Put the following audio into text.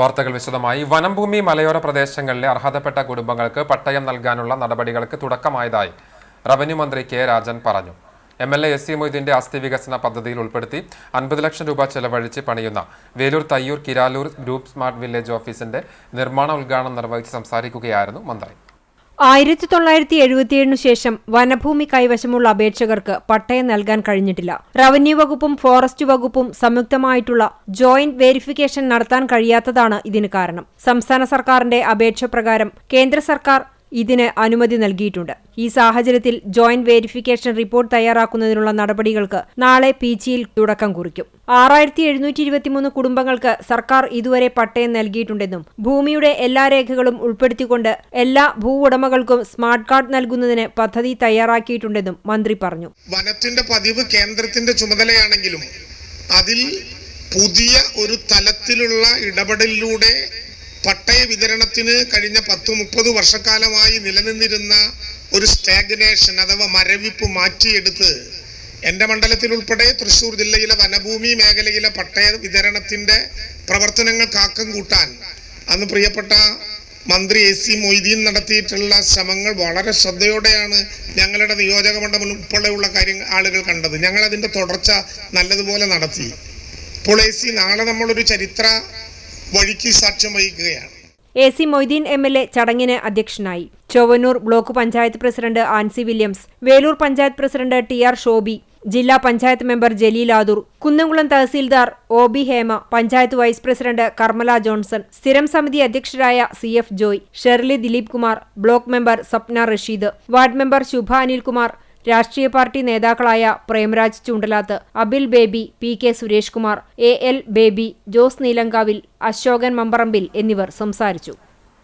വാർത്തകൾ വിശദമായി. വനംഭൂമി മലയോര പ്രദേശങ്ങളിലെ അർഹതപ്പെട്ട കുടുംബങ്ങൾക്ക് പട്ടയം നൽകാനുള്ള നടപടികൾക്ക് തുടക്കമായതായി റവന്യൂ മന്ത്രി കെ രാജൻ പറഞ്ഞു. M L A S C മൊയ്തീന്റെ അസ്ഥി വികസന പദ്ധതിയിൽ ഉൾപ്പെടുത്തി അൻപത് ലക്ഷം രൂപ ചെലവഴിച്ച് പണിയുന്ന Velur Thayyur Kiralur group smart village ഓഫീസിന്റെ നിർമ്മാണ ഉദ്ഘാടനം നിർവഹിച്ച് സംസാരിക്കുകയായിരുന്നു മന്ത്രി. ആയിരത്തി തൊള്ളായിരത്തി എഴുപത്തിയേഴിനു ശേഷം വനഭൂമി കൈവശമുള്ള അപേക്ഷകർക്ക് പട്ടയം നൽകാൻ കഴിഞ്ഞിട്ടില്ല. റവന്യൂ വകുപ്പും ഫോറസ്റ്റ് വകുപ്പും സംയുക്തമായിട്ടുള്ള ജോയിന്റ് വെരിഫിക്കേഷൻ നടത്താൻ കഴിയാത്തതാണ് ഇതിന് കാരണം. സംസ്ഥാന സർക്കാരിന്റെ അപേക്ഷ പ്രകാരം കേന്ദ്ര സർക്കാർ ഇതിന് അനുമതി നൽകിയിട്ടുണ്ട്. ഈ സാഹചര്യത്തിൽ ജോയിന്റ് വെരിഫിക്കേഷൻ റിപ്പോർട്ട് തയ്യാറാക്കുന്നതിനുള്ള നടപടികൾക്ക് നാളെ പീച്ചിയിൽ തുടക്കം കുറിക്കും. ആറായിരത്തി എഴുന്നൂറ്റി ഇരുപത്തിമൂന്ന് കുടുംബങ്ങൾക്ക് സർക്കാർ ഇതുവരെ പട്ടയം നൽകിയിട്ടുണ്ടെന്നും ഭൂമിയുടെ എല്ലാ രേഖകളും ഉൾപ്പെടുത്തിക്കൊണ്ട് എല്ലാ ഭൂ ഉടമകൾക്കും സ്മാർട്ട് കാർഡ് നൽകുന്നതിന് പദ്ധതി തയ്യാറാക്കിയിട്ടുണ്ടെന്നും മന്ത്രി പറഞ്ഞു. വനത്തിന്റെ പതിവ് കേന്ദ്രത്തിന്റെ ചുമതലയാണെങ്കിലും അതിൽ പുതിയ ഒരു തലത്തിലുള്ള ഇടപെടലിലൂടെ പട്ടയ വിതരണത്തിന് കഴിഞ്ഞ പത്ത് മുപ്പത് വർഷക്കാലമായി നിലനിന്നിരുന്ന ഒരു സ്റ്റാഗ്നേഷൻ അഥവാ മരവിപ്പ് മാറ്റിയെടുത്ത് എന്റെ മണ്ഡലത്തിൽ ഉൾപ്പെടെ തൃശ്ശൂർ ജില്ലയിലെ വനഭൂമി മേഖലയിലെ പട്ടയ വിതരണത്തിന്റെ പ്രവർത്തനങ്ങൾ ആക്കം കൂട്ടാൻ അന്ന് പ്രിയപ്പെട്ട മന്ത്രി എ സി മൊയ്തീൻ നടത്തിയിട്ടുള്ള ശ്രമങ്ങൾ വളരെ ശ്രദ്ധയോടെയാണ് ഞങ്ങളുടെ നിയോജക മണ്ഡലം ഉൾപ്പെടെയുള്ള കാര്യങ്ങൾ ആളുകൾ കണ്ടത്. ഞങ്ങൾ അതിന്റെ തുടർച്ച നല്ലതുപോലെ നടത്തി. ഇപ്പോൾ എ സി നാളെ നമ്മളൊരു ചരിത്ര വഴിക്ക് സാക്ഷ്യം വഹിക്കുകയാണ്. A C Moideen M L A ചടങ്ങിന് അധ്യക്ഷനായി. Chowwannur block panchayat president Ancy Williams Velur panchayat president T R Shobi ജില്ലാ panchayat member Jaleel Adur Kunnamkulam tahsildar O B Hema panchayat vice president Carmela Johnson സ്ഥിരം സമിതി അധ്യക്ഷരായ C F Joy Shirley Dileep Kumar block member Sapna Rasheed ward member Shubha Anilkumar രാഷ്ട്രീയ party നേതാക്കളായ Premraj Chundalath Abil Baby P K Suresh Kumar A L Baby Jose Neelankavil Ashokan Mamparambil എന്നിവർ സംസാരിച്ചു.